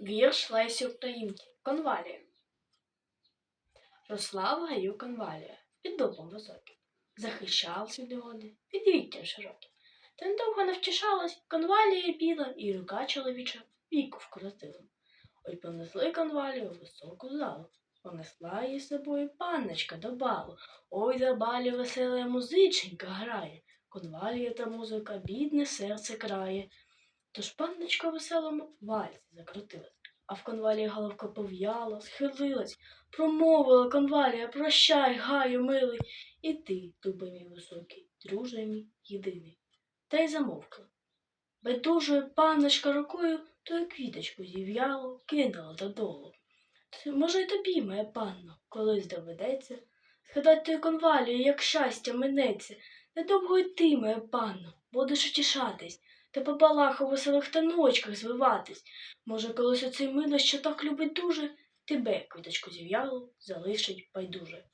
Вірш Лесі Українки. Конвалія. Росла в гаю конвалія, під дубом високим. Захищалась від негоди, під віттям широким. Та недовго не втішалась, конвалія біла, і рука чоловіча віку вкоротила. Ой понесли конвалію в високу залу. Понесла її з собою панночка до балу. Ой, за балі весела музиченька грає. Конвалія та музика бідне серце крає. Тож панночка веселому вальсі закрутилась, а в конвалії головка пов'яла, схилилась, промовила конвалія, прощай, гаю, милий, і ти, дубе мій високий, друже мій єдиний. Та й замовкла. Байдужою панночка рукою тою квіточку зів'яло, кинула додолу. Може, й тобі, моя панно, колись доведеться, згадать тою конвалію, як щастя минеться. Недовго й ти, моя панно, будеш утішатись, та по балах у веселих таночках звиватись. Може, колись оцей мило, що так любить дуже, тебе, квіточку зів'ялу, залишить байдуже.